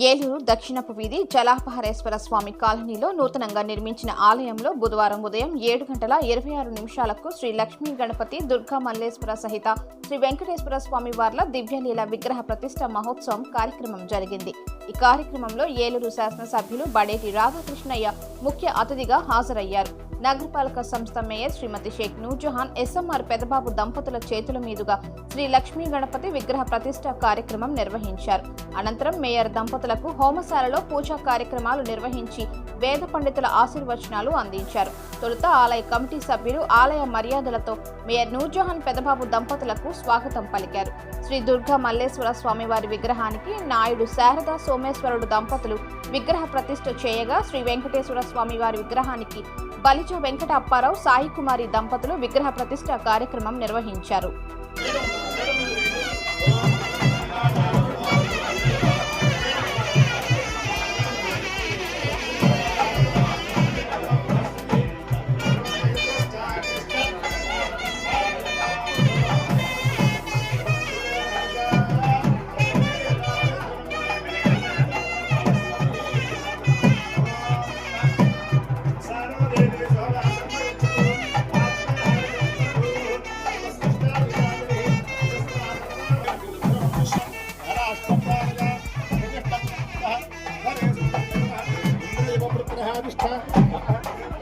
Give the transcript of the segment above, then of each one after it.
ఏలూరు దక్షిణపు వీధి జలాపహరేశ్వర స్వామి కాలనీలో నూతనంగా నిర్మించిన ఆలయంలో బుధవారం ఉదయం ఏడు గంటల ఇరవై ఆరు నిమిషాలకు శ్రీ లక్ష్మీ గణపతి దుర్గా మల్లేశ్వర సహిత శ్రీ వెంకటేశ్వర స్వామి వార్ల దివ్యలీల విగ్రహ ప్రతిష్ట మహోత్సవం కార్యక్రమం జరిగింది. ఈ కార్యక్రమంలో ఏలూరు శాసనసభ్యులు బడేటి రాధాకృష్ణయ్య ముఖ్య అతిథిగా హాజరయ్యారు. నగరపాలక సంస్థ మేయర్ శ్రీమతి షేక్ నూజహాన్ ఎస్ఎంఆర్ పెదబాబు దంపతుల చేతుల మీదుగా శ్రీ లక్ష్మీ గణపతి విగ్రహ ప్రతిష్ట కార్యక్రమం నిర్వహించారు. అనంతరం మేయర్ దంపతులకు హోమశాలలో పూజా కార్యక్రమాలు నిర్వహించి వేద పండితుల ఆశీర్వచనాలు అందించారు. తొలుత ఆలయ కమిటీ సభ్యులు ఆలయ మర్యాదలతో మేయర్ నూర్జహాన్ పెదబాబు దంపతులకు స్వాగతం పలికారు. శ్రీ దుర్గా మల్లేశ్వర స్వామివారి విగ్రహానికి నాయుడు శారదా సోమేశ్వరుడు దంపతులు విగ్రహ ప్రతిష్ఠ చేయగా శ్రీ వెంకటేశ్వర స్వామి వారి విగ్రహానికి బలిజ వెంకట అప్పారావు సాయి కుమారి దంపతులు విగ్రహ ప్రతిష్ఠ కార్యక్రమం నిర్వహించారు. errado está.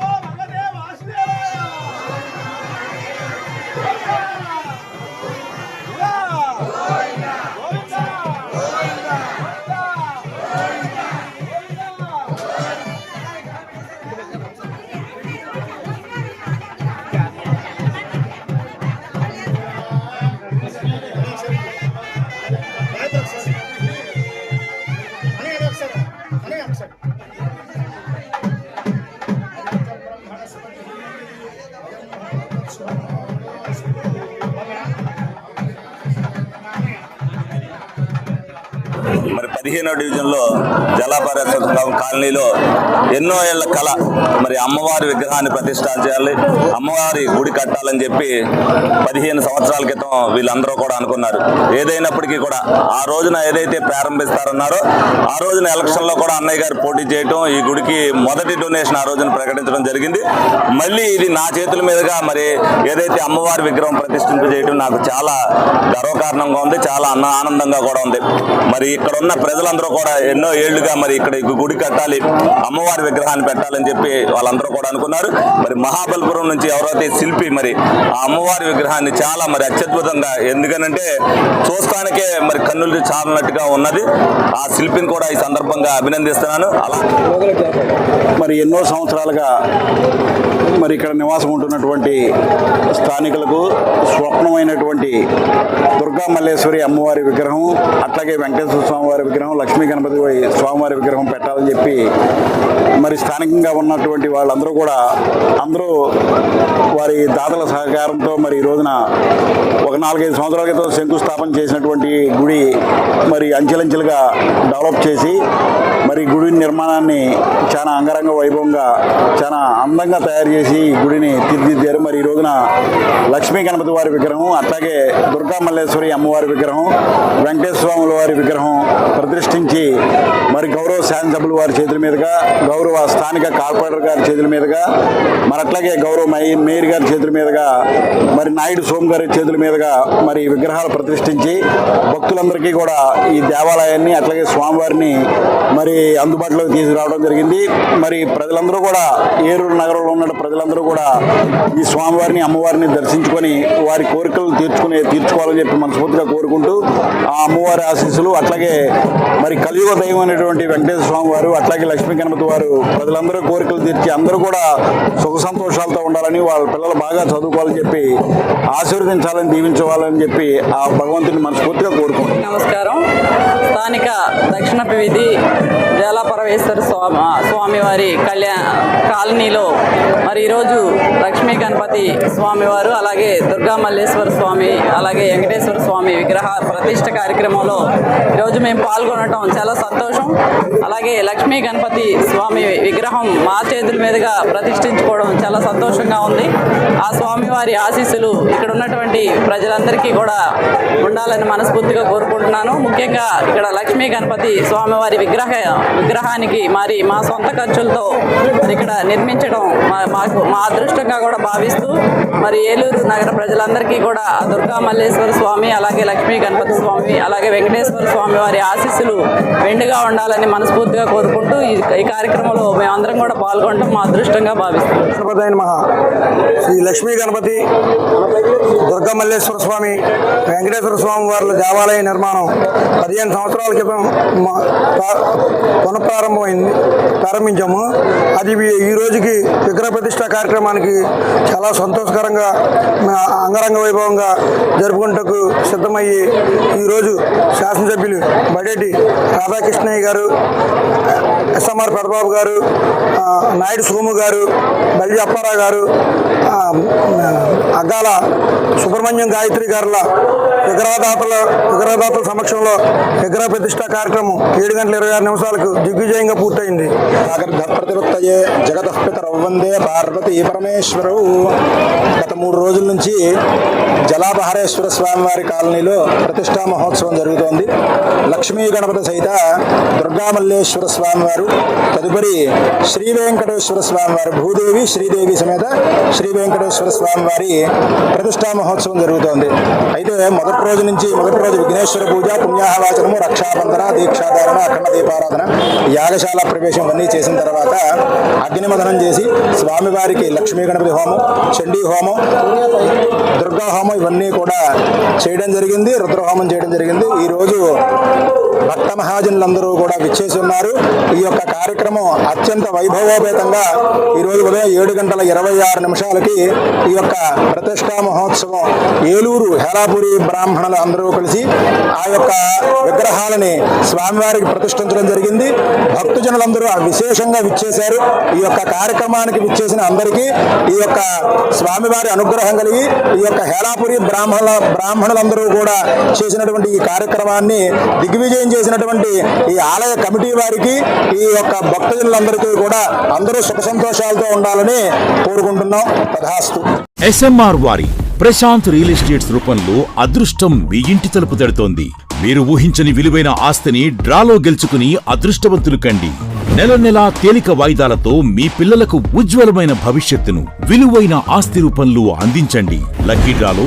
ఓం పదిహేనో డివిజన్లో జలాపరేశ్వర కాలనీలో ఎన్నో ఏళ్ళ కళ. మరి అమ్మవారి విగ్రహాన్ని ప్రతిష్ఠ చేయాలి. అమ్మవారి గుడి కట్టాలని చెప్పి పదిహేను సంవత్సరాల క్రితం వీళ్ళందరూ కూడా అనుకున్నారు. ఏదైనప్పటికీ కూడా ఆ రోజున ఏదైతే ప్రారంభిస్తారన్నారో ఆ రోజున ఎలక్షన్లో కూడా అన్నయ్య గారు పోటీ చేయటం ఈ గుడికి మొదటి డొనేషన్ ఆ రోజున ప్రకటించడం జరిగింది. మళ్ళీ ఇది నా చేతుల మీదుగా మరి ఏదైతే అమ్మవారి విగ్రహం ప్రతిష్ఠింపజేయడం నాకు చాలా గర్వకారణంగా ఉంది చాలా అన్న ఆనందంగా కూడా ఉంది. మరి ఇక్కడ ఉన్న ప్రజలందరూ కూడా ఎన్నో ఏళ్ళుగా మరి ఇక్కడ ఈ గుడి కట్టాలి అమ్మవారి విగ్రహాన్ని పెట్టాలని చెప్పి వాళ్ళందరూ కూడా అనుకున్నారు. మరి మహాబలిపురం నుంచి ఎవరైతే శిల్పి మరి ఆ అమ్మవారి విగ్రహాన్ని చాలా మరి అత్యద్భుతంగా ఎందుకనంటే చూస్తానికే మరి కన్నులు చాలనట్టుగా ఉన్నది. ఆ శిల్పిని కూడా ఈ సందర్భంగా అభినందిస్తున్నాను. అలా మరి ఎన్నో సంవత్సరాలుగా మరి ఇక్కడ నివాసం ఉంటున్నటువంటి స్థానికులకు స్వప్నమైనటువంటి దుర్గా మల్లేశ్వరి అమ్మవారి విగ్రహం అట్లాగే వెంకటేశ్వర స్వామివారి విగ్రహం లక్ష్మీ గణపతి స్వామివారి విగ్రహం పెట్టాలని చెప్పి మరి స్థానికంగా ఉన్నటువంటి వాళ్ళందరూ కూడా అందరూ వారి దాతల సహకారంతో మరి ఈ రోజున ఒక నాలుగైదు సంవత్సరాల క్రితం శంకుస్థాపన చేసినటువంటి గుడి మరి అంచెలంచెలుగా డెవలప్ చేసి మరి గుడి నిర్మాణాన్ని చాలా అంగరంగ వైభవంగా చాలా అందంగా తయారు చేసి చేసి గుడిని తీర్చిదిద్దారు. మరి ఈ రోజున లక్ష్మీ గణపతి వారి విగ్రహం అట్లాగే దుర్గా మల్లేశ్వరి అమ్మవారి విగ్రహం వెంకటేశ్వర స్వాముల వారి విగ్రహం ప్రతిష్ఠించి మరి గౌరవ శాసనసభ్యుల వారి చేతుల మీదుగా గౌరవ స్థానిక కార్పొరేటర్ గారి చేతుల మీదుగా మరి అట్లాగే గౌరవ మేయర్ గారి చేతుల మీదుగా మరి నాయుడు సోమ్ గారి చేతుల మీదుగా మరి విగ్రహాలు ప్రతిష్ఠించి భక్తులందరికీ కూడా ఈ దేవాలయాన్ని అట్లాగే స్వామివారిని మరి అందుబాటులోకి తీసుకురావడం జరిగింది. మరి ప్రజలందరూ కూడా ఏరూరు నగరంలో ఉన్న ప్రజలందరూ కూడా ఈ స్వామివారిని అమ్మవారిని దర్శించుకొని వారి కోరికలు తీర్చుకునే తీర్చుకోవాలని చెప్పి మనస్ఫూర్తిగా కోరుకుంటూ ఆ అమ్మవారి ఆశీస్సులు అట్లాగే మరి కలియుగ దైవం అనేటువంటి వెంకటేశ్వర స్వామి వారు అట్లాగే లక్ష్మీ గణపతి వారు ప్రజలందరూ కోరికలు తీర్చి అందరూ కూడా సుఖ సంతోషాలతో ఉండాలని వాళ్ళ పిల్లలు బాగా చదువుకోవాలని చెప్పి ఆశీర్వదించాలని దీవించాలని చెప్పి ఆ భగవంతుని మనస్ఫూర్తిగా కోరుకుంటున్నాను నమస్కారం. స్థానిక దక్షిణ వీధి జలపరమేశ్వర స్వామి స్వామివారి కళ్యాణ కాలనీలో మరి ఈరోజు లక్ష్మీ గణపతి స్వామివారు అలాగే దుర్గా మల్లేశ్వర స్వామి అలాగే వెంకటేశ్వర స్వామి విగ్రహ ప్రతిష్ట కార్యక్రమంలో ఈరోజు మేము పాల్గొనటం చాలా సంతోషం. అలాగే లక్ష్మీ గణపతి స్వామి విగ్రహం మా చేతుల మీదుగా ప్రతిష్ఠించుకోవడం చాలా సంతోషంగా ఉంది. ఆ స్వామివారి ఆశీస్సులు ఇక్కడ ఉన్నటువంటి ప్రజలందరికీ కూడా ఉండాలని మనస్ఫూర్తిగా కోరుకుంటున్నాను. ముఖ్యంగా ఇక్కడ లక్ష్మీ గణపతి స్వామివారి విగ్రహ విగ్రహానికి మరి మా సొంత ఖర్చులతో ఇక్కడ నిర్మించడం మా- మాకు మా అదృష్టంగా కూడా భావిస్తూ మరి ఏలూరు నగర ప్రజలందరికీ కూడా దుర్గా మల్లేశ్వర స్వామి అలాగే లక్ష్మీ గణపతి స్వామి అలాగే వెంకటేశ్వర స్వామి వారి ఆశీస్సులు వెండిగా ఉండాలని మనస్ఫూర్తిగా కోరుకుంటూ ఈ కార్యక్రమంలో మేమందరం కూడా పాల్గొనడం మా అదృష్టంగా భావిస్తాం గణపతి మహా శ్రీ లక్ష్మీ గణపతి దుర్గమల్లేశ్వర స్వామి వెంకటేశ్వర స్వామి వారి దేవాలయ నిర్మాణం పదిహేను సంవత్సరాల క్రితం పునఃప్రారంభమైంది ప్రారంభించాము. అది ఈ- ఈ రోజుకి విగ్రహ ప్రతిష్ట కార్యక్రమానికి చాలా సంతోషకరంగా అంగరంగ వైభవంగా జరుపుకుంటకు సిద్ధమయ్యి ఈరోజు శాసనసభ్యులు బడేటి రాధాకృష్ణయ్య గారు ఎస్ఎంఆర్ పెదబాబు గారు నాయుడు సోము గారు బల్లి అప్పారావు గారు అగ్గాల సుబ్రహ్మణ్యం గాయత్రి గారుల విగ్రహదాతల విగ్రహదాతల సమక్షంలో విగ్రహ ప్రతిష్ట కార్యక్రమం ఏడు గంటల ఇరవై ఆరు నిమిషాలకు దిగ్విజయంగా పూర్తయింది. జాగ్రత్త ప్రతిపత్తయే జగతఃపితరౌ వందే పార్వతీ పరమేశ్వరు. గత మూడు రోజుల నుంచి జలాపహారేశ్వర స్వామివారి కాలనీలో ప్రతిష్టా మహోత్సవం జరుగుతోంది. లక్ష్మీ గణపతి సహిత దుర్గామల్లేశ్వర స్వామివారు తదుపరి శ్రీ వెంకటేశ్వర స్వామివారు భూదేవి శ్రీదేవి సమేత శ్రీ వెంకటేశ్వర స్వామివారి ప్రతిష్టా మహోత్సవం జరుగుతోంది. అయితే మొదటి రోజు నుంచి మొదటి రోజు విఘ్నేశ్వర పూజ పుణ్యాహవాచనము రక్షాబంధన దీక్షాధారణ అఖండ దీపారాధన యాగశాల ప్రవేశం అన్నీ చేసిన తర్వాత అగ్నిమదనం చేసి స్వామివారికి లక్ష్మీ గణపతి హోమం చండీ హోమం దుర్గా హోమం ఇవన్నీ కూడా చేయడం జరిగింది రుద్రహోమం చేయడం జరిగింది. ఈరోజు భక్త మహాజనులందరూ కూడా విచ్చేసి ఉన్నారు. ఈ యొక్క కార్యక్రమం అత్యంత వైభవోపేతంగా ఈరోజు ఉదయం ఏడు గంటల ఇరవై ఆరు నిమిషాలకి ఈ యొక్క ప్రతిష్టా మహోత్సవం ఏలూరు హేలాపురి బ్రాహ్మణులు అందరూ కలిసి ఆ యొక్క విగ్రహాలని స్వామివారికి ప్రతిష్ఠించడం జరిగింది. భక్తజనులందరూ విశేషంగా విచ్చేశారు. ఈ యొక్క కార్యక్రమానికి విచ్చేసిన అందరికీ ఈ యొక్క స్వామివారి అనుగ్రహం కలిగి ఈ యొక్క హేలాపురి బ్రాహ్మణుల బ్రాహ్మణులందరూ కూడా చేసినటువంటి ఈ కార్యక్రమాన్ని దిగ్విజయం చేసినటువంటి ఈ ఆలయ కమిటీ వారికి ఈ యొక్క భక్తజనులందరికీ కూడా అందరూ సుఖ సంతోషాలతో ఉండాలని కోరుకుంటున్నాం. తథాస్తు. ఎస్ఎంఆర్ వారి ప్రశాంత్ రియల్ ఎస్టేట్స్ రూపంలో అదృష్టం మీ ఇంటి తలుపు తడుతోంది. మీరు ఊహించని విలువైన ఆస్తిని డ్రాలో గెలుచుకుని అదృష్టవంతులు కండి. నెల నెలా తేలిక వాయిదాలతో మీ పిల్లలకు ఉజ్వలమైన భవిష్యత్తును విలువైన ఆస్తి రూపంలో అందించండి. లక్కీ డ్రాలో